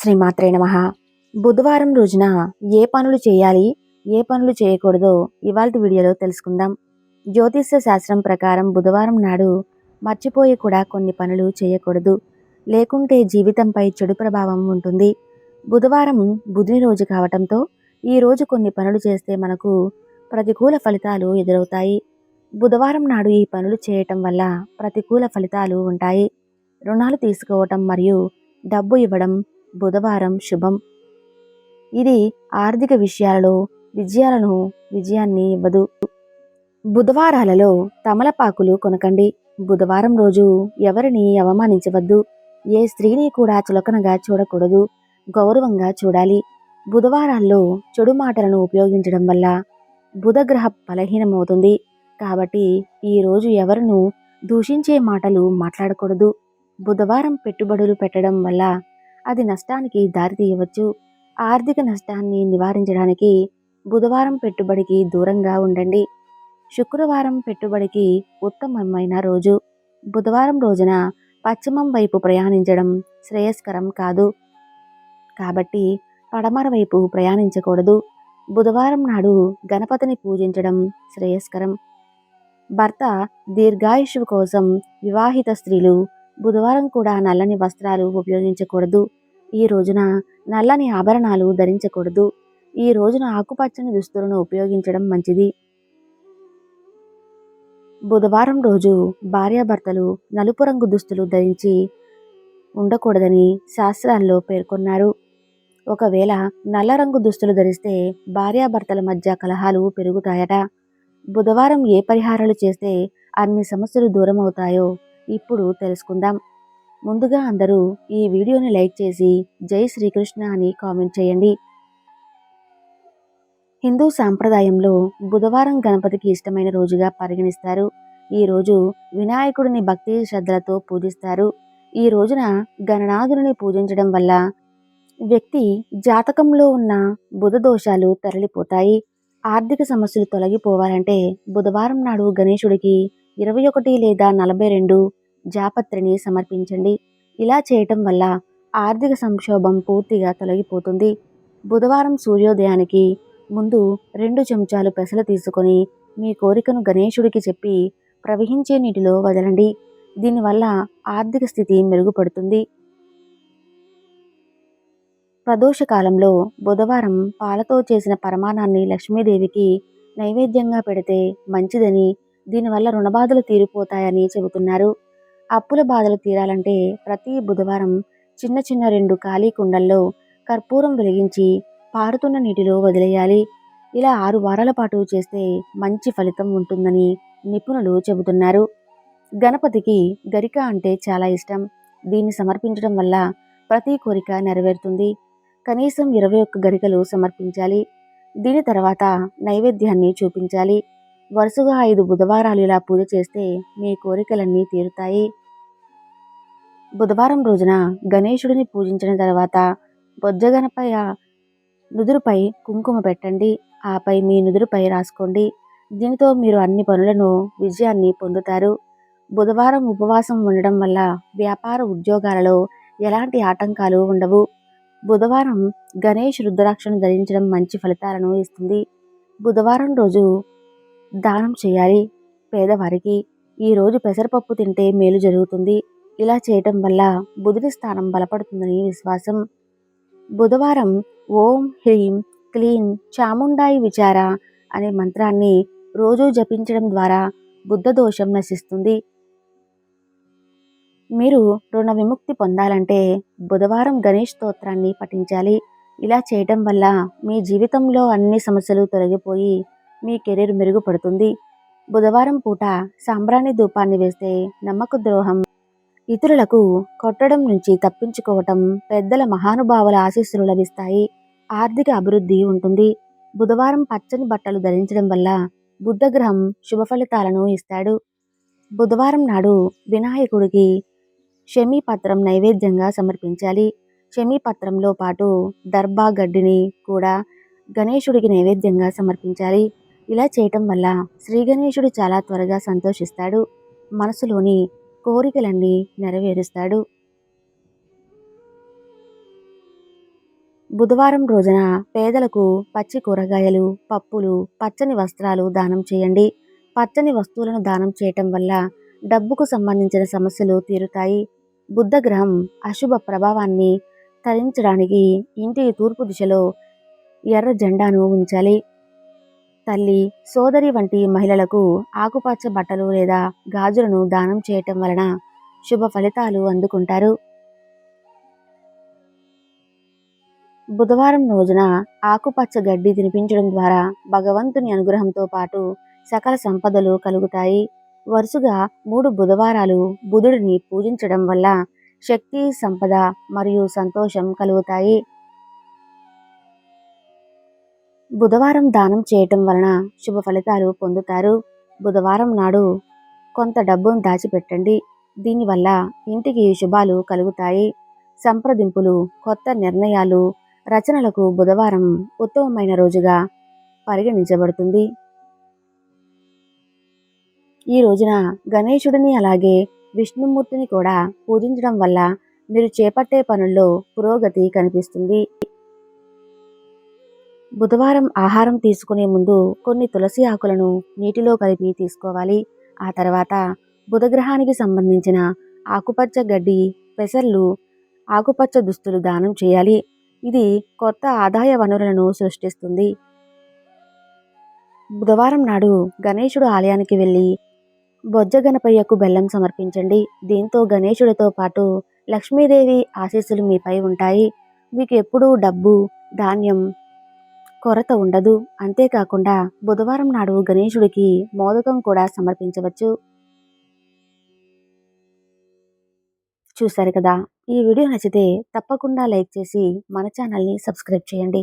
శ్రీమాత్రే నమ. బుధవారం రోజున ఏ పనులు చేయాలి ఏ పనులు చేయకూడదో ఇవాళ వీడియోలో తెలుసుకుందాం. జ్యోతిష్య శాస్త్రం ప్రకారం బుధవారం నాడు మర్చిపోయి కూడా కొన్ని పనులు చేయకూడదు. లేకుంటే జీవితంపై చెడు ప్రభావం ఉంటుంది. బుధవారం బుధుని రోజు కావటంతో ఈ రోజు కొన్ని పనులు చేస్తే మనకు ప్రతికూల ఫలితాలు ఎదురవుతాయి. బుధవారం నాడు ఈ పనులు చేయటం వల్ల ప్రతికూల ఫలితాలు ఉంటాయి. రుణాలు తీసుకోవటం మరియు డబ్బు ఇవ్వడం బుధవారం శుభం. ఇది ఆర్థిక విషయాలలో విజయాలను విజయాన్ని ఇవ్వదు. బుధవారాలలో తమలపాకులు కొనకండి. బుధవారం రోజు ఎవరిని అవమానించవద్దు. ఏ స్త్రీని కూడా చులకనగా చూడకూడదు. గౌరవంగా చూడాలి. బుధవారాల్లో చెడు మాటలను ఉపయోగించడం వల్ల బుధగ్రహ బలహీనమవుతుంది. కాబట్టి ఈ రోజు దూషించే మాటలు మాట్లాడకూడదు. బుధవారం పెట్టుబడులు పెట్టడం వల్ల అది నష్టానికి దారితీయవచ్చు. ఆర్థిక నష్టాన్ని నివారించడానికి బుధవారం పెట్టుబడికి దూరంగా ఉండండి. శుక్రవారం పెట్టుబడికి ఉత్తమమైన రోజు. బుధవారం రోజున పశ్చిమం వైపు ప్రయాణించడం శ్రేయస్కరం కాదు. కాబట్టి పడమర వైపు ప్రయాణించకూడదు. బుధవారం నాడు గణపతిని పూజించడం శ్రేయస్కరం. భర్త దీర్ఘాయుషు కోసం వివాహిత స్త్రీలు బుధవారం కూడా నల్లని వస్త్రాలు ఉపయోగించకూడదు. ఈ రోజున నల్లని ఆభరణాలు ధరించకూడదు. ఈ రోజున ఆకుపచ్చని దుస్తులను ఉపయోగించడం మంచిది. బుధవారం రోజు భార్యాభర్తలు నలుపు రంగు దుస్తులు ధరించి ఉండకూడదని శాస్త్రాల్లో పేర్కొన్నారు. ఒకవేళ నల్ల రంగు దుస్తులు ధరిస్తే భార్యాభర్తల మధ్య కలహాలు పెరుగుతాయట. బుధవారం ఏ పరిహారాలు చేస్తే అన్ని సమస్యలు దూరం అవుతాయో ఇప్పుడు తెలుసుకుందాం. ముందుగా అందరూ ఈ వీడియోని లైక్ చేసి జై శ్రీకృష్ణ అని కామెంట్ చేయండి. హిందూ సాంప్రదాయంలో బుధవారం గణపతికి ఇష్టమైన రోజుగా పరిగణిస్తారు. ఈ రోజు వినాయకుడిని భక్తి శ్రద్ధలతో పూజిస్తారు. ఈ రోజున గణనాథుని పూజించడం వల్ల వ్యక్తి జాతకంలో ఉన్న బుధ దోషాలు తరలిపోతాయి. ఆర్థిక సమస్యలు తొలగిపోవాలంటే బుధవారం నాడు గణేశుడికి ఇరవై ఒకటి లేదా నలభై రెండు జాపత్రిని సమర్పించండి. ఇలా చేయటం వల్ల ఆర్థిక సంక్షోభం పూర్తిగా తొలగిపోతుంది. బుధవారం సూర్యోదయానికి ముందు రెండు చెంచాలు పెసలు తీసుకొని మీ కోరికను గణేశుడికి చెప్పి ప్రవహించే నీటిలో వదలండి. దీనివల్ల ఆర్థిక స్థితి మెరుగుపడుతుంది. ప్రదోషకాలంలో బుధవారం పాలతో చేసిన పరమాణాన్ని లక్ష్మీదేవికి నైవేద్యంగా పెడితే మంచిదని దీనివల్ల రుణబాధలు తీరిపోతాయని చెబుతున్నారు. అప్పుల బాధలు తీరాలంటే ప్రతి బుధవారం చిన్న చిన్న రెండు ఖాళీ కుండల్లో కర్పూరం వెలిగించి పారుతున్న నీటిలో వదిలేయాలి. ఇలా ఆరు వారాల పాటు చేస్తే మంచి ఫలితం ఉంటుందని నిపుణులు చెబుతున్నారు. గణపతికి గరిక అంటే చాలా ఇష్టం. దీన్ని సమర్పించడం వల్ల ప్రతి కోరిక నెరవేరుతుంది. కనీసం ఇరవై ఒక్క గరికలు సమర్పించాలి. దీని తర్వాత నైవేద్యాన్ని చూపించాలి. వరుసగా ఐదు బుధవారాలు ఇలా పూజ చేస్తే మీ కోరికలన్నీ తీరుతాయి. బుధవారం రోజున గణేశుడిని పూజించిన తర్వాత బొజ్జగనపై నుదురుపై కుంకుమ పెట్టండి. ఆపై మీ నుదురుపై రాసుకోండి. దీనితో మీరు అన్ని పనులను విజయాన్ని పొందుతారు. బుధవారం ఉపవాసం ఉండడం వల్ల వ్యాపార ఉద్యోగాలలో ఎలాంటి ఆటంకాలు ఉండవు. బుధవారం గణేష్ రుద్రాక్షను ధరించడం మంచి ఫలితాలను ఇస్తుంది. బుధవారం రోజు దానం చేయాలి. పేదవారికి ఈరోజు పెసరపప్పు తింటే మేలు జరుగుతుంది. ఇలా చేయటం వల్ల బుధుడి స్థానం బలపడుతుందని విశ్వాసం. బుధవారం ఓం హ్రీం క్లీం చాముండాయి విచార అనే మంత్రాన్ని రోజు జపించడం ద్వారా బుద్ధ దోషం నశిస్తుంది. మీరు రుణ విముక్తి పొందాలంటే బుధవారం గణేష్ స్తోత్రాన్ని పఠించాలి. ఇలా చేయటం వల్ల మీ జీవితంలో అన్ని సమస్యలు తొలగిపోయి మీ కెరీర్ మెరుగుపడుతుంది. బుధవారం పూట సాంబ్రాణి ధూపాన్ని వేస్తే నమ్మక ద్రోహం. ఇతరులకు కొట్టడం నుంచి తప్పించుకోవటం పెద్దల మహానుభావుల ఆశీస్సులు లభిస్తాయి. ఆర్థిక అభివృద్ధి ఉంటుంది. బుధవారం పచ్చని బట్టలు ధరించడం వల్ల బుద్ధగ్రహం శుభ ఫలితాలను ఇస్తాడు. బుధవారం నాడు వినాయకుడికి పత్రం నైవేద్యంగా సమర్పించాలి. పత్రంలో పాటు దర్భా గడ్డిని కూడా గణేశుడికి నైవేద్యంగా సమర్పించాలి. ఇలా చేయటం వల్ల శ్రీ గణేశుడు చాలా త్వరగా సంతోషిస్తాడు. మనసులోని కోరికలన్నీ నెరవేరుస్తాడు. బుధవారం రోజున పేదలకు పచ్చి కూరగాయలు పప్పులు పచ్చని వస్త్రాలు దానం చేయండి. పచ్చని వస్తువులను దానం చేయటం వల్ల డబ్బుకు సంబంధించిన సమస్యలు తీరుతాయి. బుద్ధ గ్రహం అశుభ ప్రభావాన్ని తరించడానికి ఇంటి తూర్పు దిశలో ఎర్ర జెండాను ఉంచాలి. తల్లి సోదరి వంటి మహిళలకు ఆకుపచ్చ బట్టలు లేదా గాజులను దానం చేయటం వలన శుభ ఫలితాలు అందుకుంటారు. బుధవారం రోజున ఆకుపచ్చ గడ్డి తినిపించడం ద్వారా భగవంతుని అనుగ్రహంతో పాటు సకల సంపదలు కలుగుతాయి. వరుసగా మూడు బుధవారాలు బుధుడిని పూజించడం వల్ల శక్తి సంపద మరియు సంతోషం కలుగుతాయి. బుధవారం దానం చేయటం వలన శుభ ఫలితాలు పొందుతారు. బుధవారం నాడు కొంత డబ్బును దాచిపెట్టండి. దీనివల్ల ఇంటికి శుభాలు కలుగుతాయి. సంప్రదింపులు కొత్త నిర్ణయాలు రచనలకు బుధవారం ఉత్తమమైన రోజుగా పరిగణించబడుతుంది. ఈ రోజున గణేశుడిని అలాగే విష్ణుమూర్తిని కూడా పూజించడం వల్ల మీరు చేపట్టే పనుల్లో పురోగతి కనిపిస్తుంది. బుధవారం ఆహారం తీసుకునే ముందు కొన్ని తులసి ఆకులను నీటిలో కలిపి తీసుకోవాలి. ఆ తర్వాత బుధగ్రహానికి సంబంధించిన ఆకుపచ్చ గడ్డి పెసర్లు ఆకుపచ్చ దుస్తులు దానం చేయాలి. ఇది కొత్త ఆదాయ వనరులను సృష్టిస్తుంది. బుధవారం నాడు గణేశుడు ఆలయానికి వెళ్ళి బొజ్జ గణపయ్యకు బెల్లం సమర్పించండి. దీంతో గణేశుడితో పాటు లక్ష్మీదేవి ఆశీస్సులు మీపై ఉంటాయి. మీకు ఎప్పుడూ డబ్బు ధాన్యం కొరత ఉండదు. అంతేకాకుండా బుధవారం నాడు గణేశుడికి మోదకం కూడా సమర్పించవచ్చు. చూశారు కదా? ఈ వీడియో నచ్చితే తప్పకుండా లైక్ చేసి మన ఛానల్ని సబ్స్క్రైబ్ చేయండి.